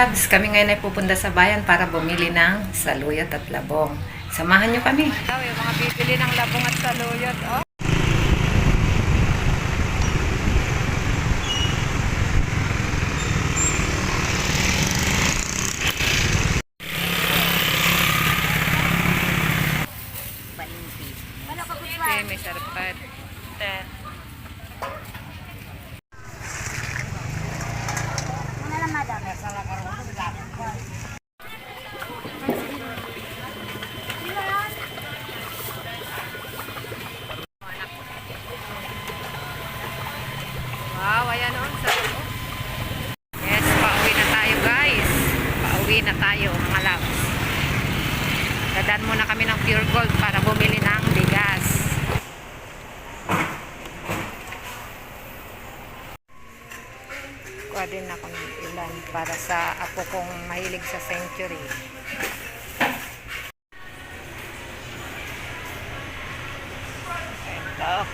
labs, kami ngayon ay pupunta sa bayan para bumili ng saluyot at labong. Samahan nyo kami. Ito, yung mga bibili ng labong at saluyot. Oh. Okay, may sarpat. Wow, ayan o. Sa loob. Yes, pauwi na tayo guys. Pauwi na tayo mga loves. Dadaan muna kami ng Pure Gold para bumili ng bigas. Kuha din ako ng ilan para sa apo kong mahilig sa century.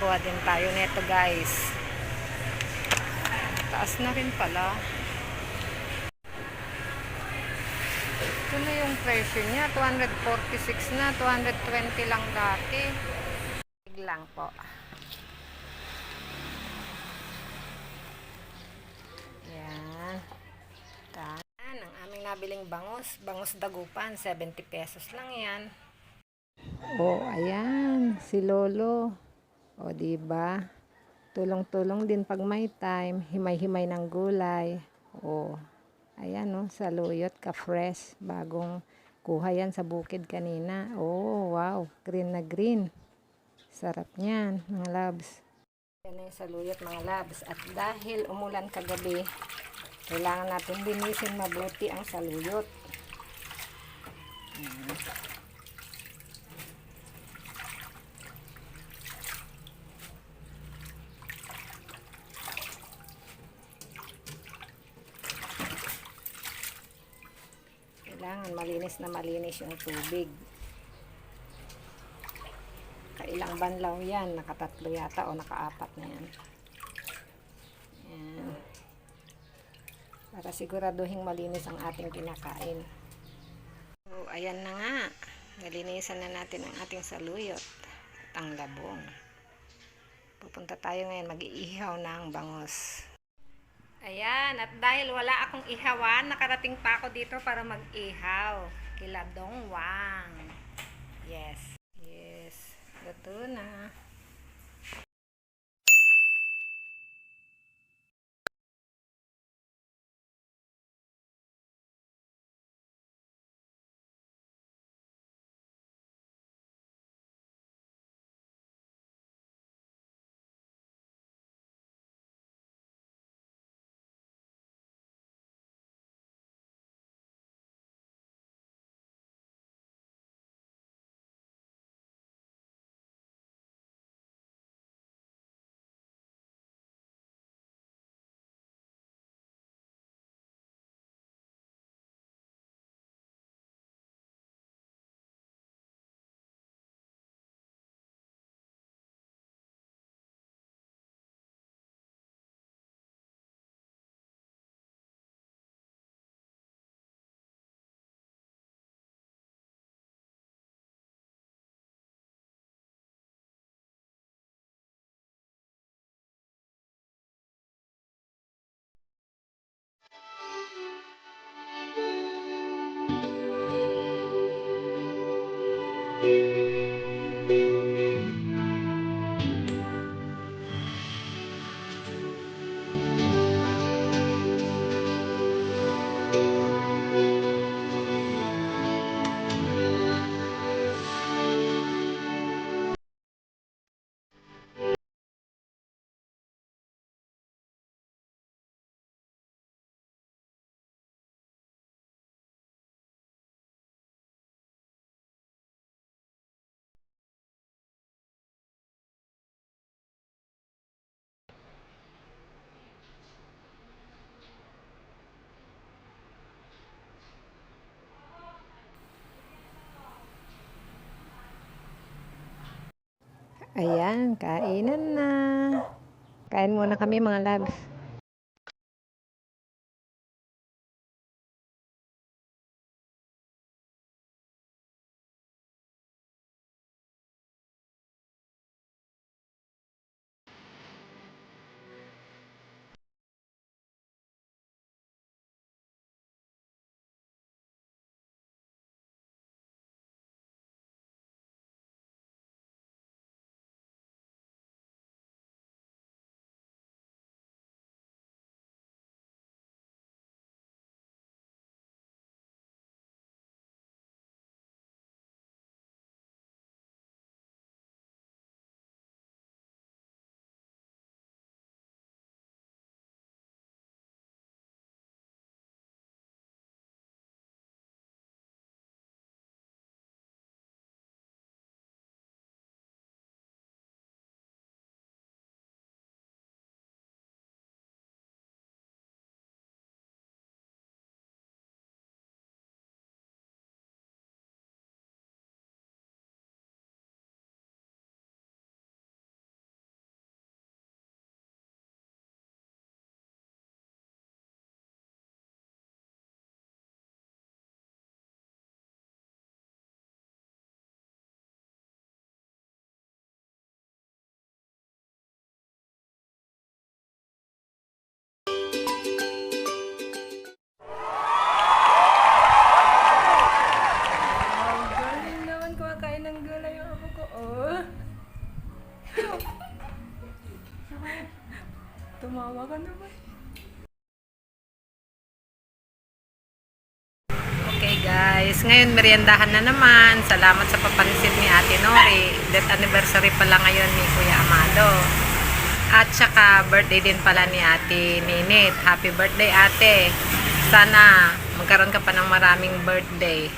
Kuha din tayo nito guys. Taas na rin pala. Ito na yung presyo niya. 246 na. 220 lang dati. lang po. Yan. Tan. Ang aming nabiling bangus. Bangus dagupan. 70 pesos lang yan. Oh, ayan. Si Lolo. O, di ba? Tulong-tulong din pag may time. Himay-himay ng gulay. O, ayan o. Saluyot ka fresh. Bagong kuha yan sa bukid kanina. Oh, wow. Green na green. Sarap niyan, mga labs. Yan yung saluyot, mga labs. At dahil umulan kagabi, kailangan natin linisin mabuti ang saluyot. Mm. Kailangan malinis na malinis yung tubig. Kailang banlaw yan. Nakatatlo yata o nakaapat na yan. Yan. Para siguraduhin malinis ang ating kinakain. So, ayan na nga. Nalinisan na natin ang ating saluyot at ang labong. Pupunta tayo ngayon mag-iihaw ng bangos. Ayan, at dahil wala akong ihawan, nakarating pa ako dito para mag-ihaw. Kila Dong Wang. Yes. Yes. Luto na. Ayan, kainan na. Kain muna kami mga labs. Guys, ngayon meriendahan na naman. Salamat sa papansin ni Ate Nori. Death anniversary pala ngayon ni Kuya Amado. At saka birthday din pala ni Ate Ninit. Happy birthday Ate. Sana magkaroon ka pa ng maraming birthday.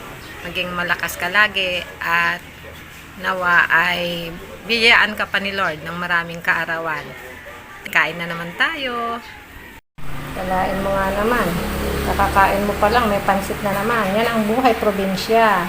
Maging malakas ka lagi at nawa ay biyayaan ka pa ni Lord ng maraming kaarawan. Kain na naman tayo. Kalain mo nga naman. Kakakain mo pa lang, may pansit na naman. Yan ang buhay probinsya.